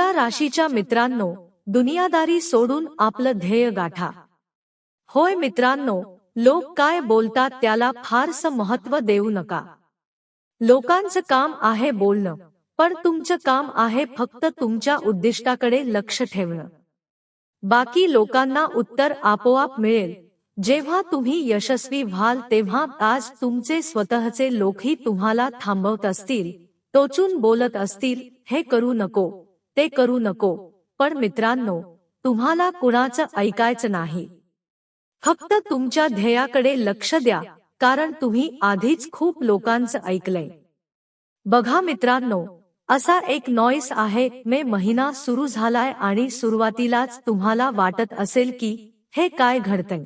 तुला राशीच्या मित्रांनो दुनियादारी सोडून आपलं ध्येय गाठा. होय मित्रांनो लोक काय बोलतात त्याला फारसं महत्त्व देऊ नका. लोकांचं काम आहे बोलणं पण तुमचं काम आहे फक्त तुमच्या उद्दिष्टाकडे लक्ष ठेवणं. बाकी लोकांना उत्तर आपोआप मिळेल. जेव्हा तुम्ही यशस्वी व्हाल तेव्हा आज तुमचे स्वतःचे लोकही तुम्हाला थांबवत असतील टोचून बोलत असतील हे करू नको. ते करू नको. पण मित्रांनो तुम्हाला कुणाचं ऐकायचं नाही. फक्त तुमच्या ध्येयाकडे लक्ष द्या कारण तुम्ही आधीच खूप लोकांचं ऐकलंय. बघा मित्रांनो असा एक नॉईस आहे मे महिना सुरू झालाय आणि सुरुवातीलाच तुम्हाला वाटत असेल की हे काय घडतंय.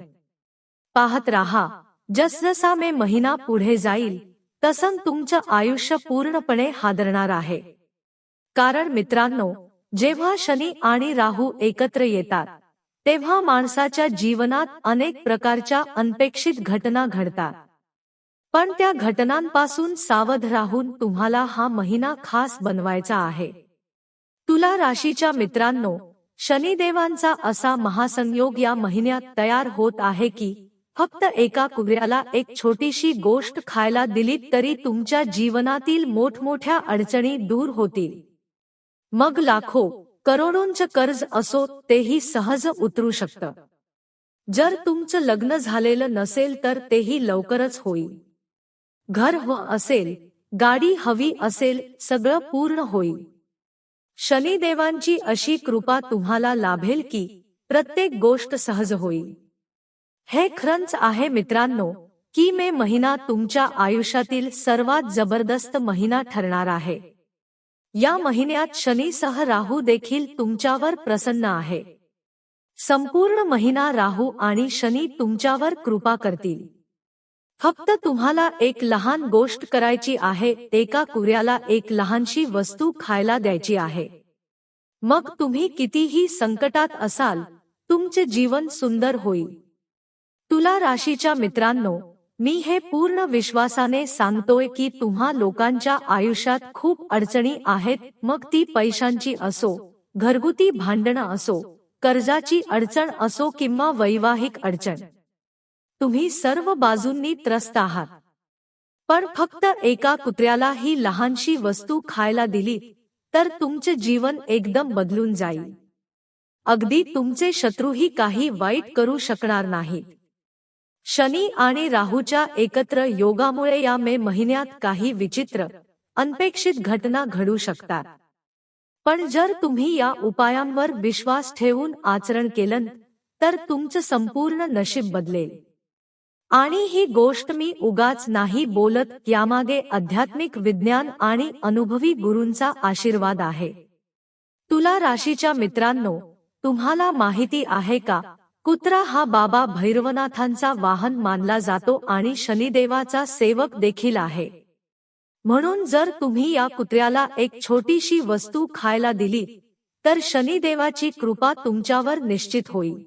पाहत राहा जसजसा मे महिना पुढे जाईल तसं तुमचं आयुष्य पूर्णपणे हादरणार आहे. कारण मित्रांनो जेव्हा शनी आणि राहू एकत्र येतात तेव्हा माणसाच्या जीवनात अनेक प्रकारच्या अनपेक्षित घटना घडतात. पण त्या घटनांपासून सावध राहून तुम्हाला हा महिना खास बनवायचा आहे. तुला राशीच्या मित्रांनो शनिदेवांचा असा महासंयोग या महिन्यात तयार होत आहे की फक्त एका कुगऱ्याला एक छोटीशी गोष्ट खायला दिलीत तरी तुमच्या जीवनातील मोठमोठ्या अडचणी दूर होतील. मग लाखो करोडोंचं कर्ज असो तेही सहज उतरू शकतं. जर तुमचं लग्न झालेलं नसेल तर तेही लवकरच होईल. घर हो असेल गाडी हवी असेल सगळं पूर्ण होईल. शनिदेवांची अशी कृपा तुम्हाला लाभेल की प्रत्येक गोष्ट सहज होईल. हे खरंच आहे मित्रांनो की मे महिना तुमच्या आयुष्यातील सर्वात जबरदस्त महिना ठरणार आहे. या महिन्यात शनीसह राहू देखील तुमच्यावर प्रसन्न आहे. संपूर्ण महिना राहू आणि शनी तुमच्यावर कृपा करतील. फक्त तुम्हाला एक लहान गोष्ट करायची आहे एका कुऱ्याला एक लहानशी वस्तू खायला द्यायची आहे. मग तुम्ही कितीही संकटात असाल तुमचे जीवन सुंदर होईल. तुला राशीच्या मित्रांनो मी हे पूर्ण विश्वासाने सांगतोय की तुम्हा लोकांच्या आयुष्यात खूप अडचणी आहेत मग ती पैशांची असो घरगुती भांडणं असो कर्जाची अडचण असो किंवा वैवाहिक अडचण. तुम्ही सर्व बाजूंनी त्रस्त आहात. पण फक्त एका कुत्र्याला ही लहानशी वस्तू खायला दिली तर तुमचे जीवन एकदम बदलून जाईल. अगदी तुमचे शत्रूही काही वाईट करू शकणार नाहीत. शनी आणि राहूच्या एकत्र योगामुळे या मे महिन्यात काही विचित्र अनपेक्षित घटना घडू शकतात. पण जर तुम्ही या उपायांवर विश्वास ठेवून आचरण केलं तर तुमचं संपूर्ण नशीब बदलेल. आणि ही गोष्ट मी उगाच नाही बोलत यामागे आध्यात्मिक विज्ञान आणि अनुभवी गुरूंचा आशीर्वाद आहे. तुला राशीच्या मित्रांनो तुम्हाला माहिती आहे का? कुत्रा हा बाबा भैरवनाथांचा वाहन मानला जातो आणि शनिदेवाचा सेवक देखील आहे. म्हणून जर तुम्ही या कुत्र्याला एक छोटीशी वस्तू खायला दिली तर शनिदेवाची कृपा तुमच्यावर निश्चित होईल.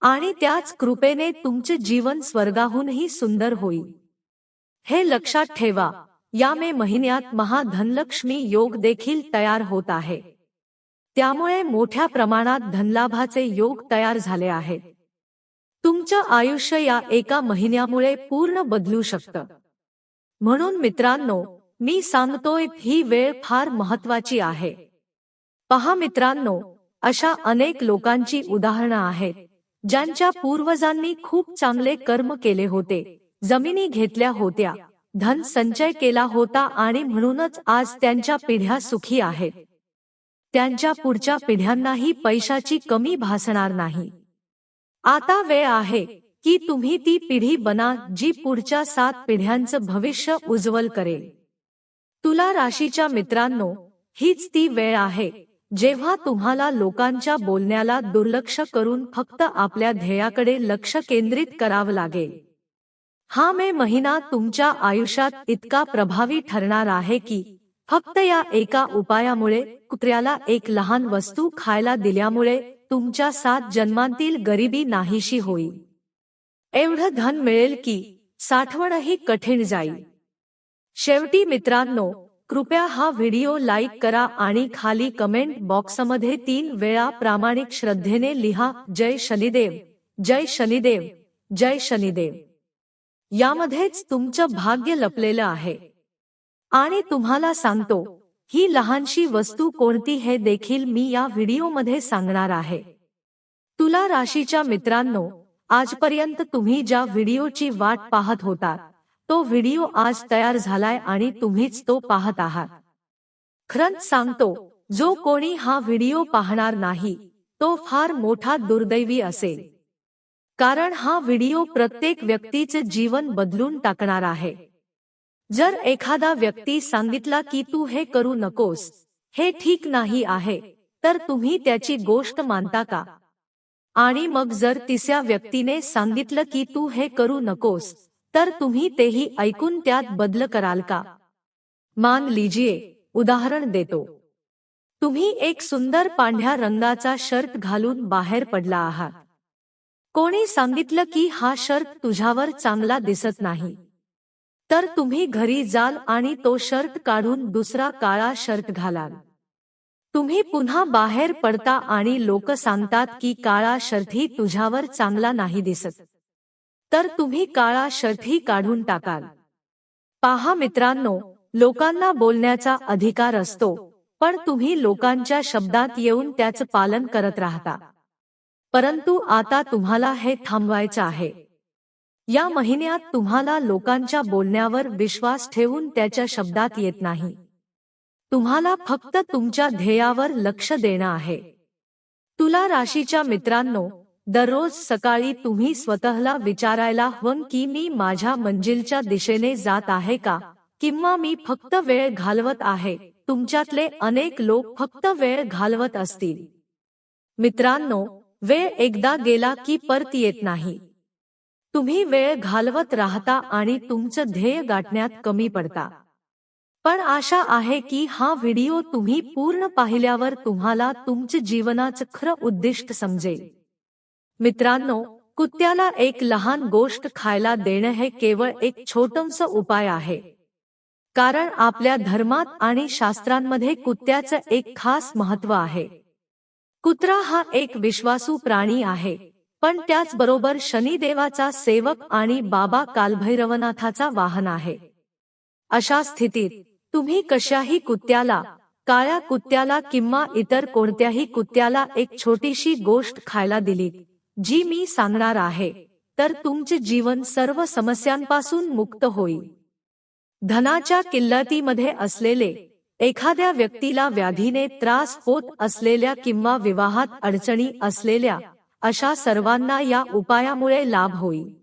आणि त्याच कृपेने तुमचे जीवन स्वर्गाहूनही सुंदर होईल. हे लक्षात ठेवा या मे महिन्यात महाधनलक्ष्मी योग देखील तयार होत आहे. त्यामुळे मोठ्या प्रमाणात धनलाभाचे योग तयार झाले आहेत. तुमचं आयुष्य या एका महिन्यामुळे पूर्ण बदलू शकतं. म्हणून मित्रांनो मी सांगतोय ही वेळ फार महत्वाची आहे. पहा मित्रांनो अशा अनेक लोकांची उदाहरणं आहेत ज्यांच्या पूर्वजांनी खूप चांगले कर्म केले होते जमिनी घेतल्या होत्या धन संचय केला होता आणि म्हणूनच आज त्यांच्या पिढ्या सुखी आहेत. त्यांच्या पुढच्या पिढ्यांनाही पैशाची कमी भासणार नाही. आता वेळ आहे की तुम्ही ती पिढी बना जी पुढच्या सात पिढ्यांचं भविष्य उज्ज्वल करेल. तुला राशीच्या मित्रांनो हीच ती वेळ आहे जेव्हा तुम्हाला लोकांच्या बोलण्याला दुर्लक्ष करून फक्त आपल्या ध्येयाकडे लक्ष केंद्रित करावं लागेल. हा मे महिना तुमच्या आयुष्यात इतका प्रभावी ठरणार आहे की फक्त या एका उपायामुळे कुत्र्याला एक लहान वस्तू खायला दिल्यामुळे तुमच्या सात जन्मांतील गरिबी नाहीशी होईल. एवढं धन मिळेल की साठवणही कठीण जाईल. शेवटी मित्रांनो कृपया हा व्हिडिओ लाईक करा आणि खाली कमेंट बॉक्समध्ये तीन वेळा प्रामाणिक श्रद्धेने लिहा जय शनिदेव जय शनिदेव जय शनिदेव. यामध्येच तुमचं भाग्य लपलेलं आहे. आणि तुम्हाला सांगतो ही लहानशी वस्तू कोणती हे देखील मी या व्हिडिओमध्ये सांगणार आहे. तुला राशीच्या मित्रांनो आजपर्यंत तुम्ही ज्या व्हिडिओची वाट पाहत होता तो व्हिडिओ आज तयार झालाय आणि तुम्हीच तो पाहत आहात. खरंच सांगतो जो कोणी हा व्हिडिओ पाहणार नाही तो फार मोठा दुर्दैवी असेल. कारण हा व्हिडिओ प्रत्येक व्यक्तीचे जीवन बदलून टाकणार आहे. जर एखादा व्यक्ती सांगितला की तू हे करू नकोस हे ठीक नाही आहे तर तुम्ही त्याची गोष्ट मानता का? आणि मग जर तिसऱ्या व्यक्तीने सांगितलं की तू हे करू नकोस तर तुम्ही तेही ऐकून त्यात बदल कराल का? मान लीजिए उदाहरण देतो. तुम्ही एक सुंदर पांढऱ्या रंगाचा शर्ट घालून बाहेर पडला आहात. कोणी सांगितलं की हा शर्ट तुझ्यावर चांगला दिसत नाही. तर तुम्ही घरी जाल आणि तो शर्ट काढून दुसरा काळा शर्ट घालाल. तुम्ही पुन्हा बाहेर पडता आणि लोक सांगतात की काळा शर्टही तुझ्यावर चांगला नाही दिसत. तर तुम्ही काळा शर्थी काढून टाकाल. पहा मित्रांनो लोकांना बोलण्याचा अधिकार असतो पण तुम्ही लोकांच्या शब्दात येऊन त्याचं पालन करत राहता. परंतु आता तुम्हाला हे थांबवायचं आहे. या महिन्यात तुम्हाला लोकांच्या बोलण्यावर विश्वास ठेवून त्याच्या शब्दात येत नाही. तुम्हाला फक्त तुमच्या ध्येयावर लक्ष देणं आहे. तुला राशीच्या मित्रांनो दररोज सकाळी तुम्ही स्वतःला विचारायला हवं की मी माझ्या मंजिलच्या दिशेने जात आहे का किंवा मी फक्त वेळ घालवत आहे तुमच्यातले अनेक लोक फक्त वेळ घालवत असतील. मित्रांनो वेळ एकदा गेला की परत येत नाही. तुम्ही वेळ घालवत राहता आणि तुमचं ध्येय गाठण्यात कमी पडता. पण आशा आहे की हा व्हिडिओ तुम्ही पूर्ण पाहिल्यावर तुम्हाला तुमचे जीवनाचं खरं उद्दिष्ट समजेल. मित्रांनो कुत्त्याला एक लहान गोष्ट खायला देणं हे केवळ एक छोटंसं उपाय आहे. कारण आपल्या धर्मात आणि शास्त्रांमध्ये कुत्त्याचं एक खास महत्त्व आहे. कुत्रा हा एक विश्वासू प्राणी आहे. पण त्याचबरोबर शनिदेवाचा सेवक आणि बाबा कालभैरवनाथाचा वाहन आहे. अशा स्थितीत तुम्ही कशाही कुत्त्याला काळ्या कुत्त्याला किंवा इतर कोणत्याही कुत्त्याला एक छोटीशी गोष्ट खायला दिली जी मी सांगणार आहे तर तुमचे जीवन सर्व समस्यांपासून मुक्त होईल. धनाच्या किल्लतीमध्ये असलेले एखाद्या व्यक्तीला व्याधीने त्रास होत असलेल्या किंवा विवाहात अडचणी असलेल्या अशा सर्वांना या उपायामुळे लाभ होईल.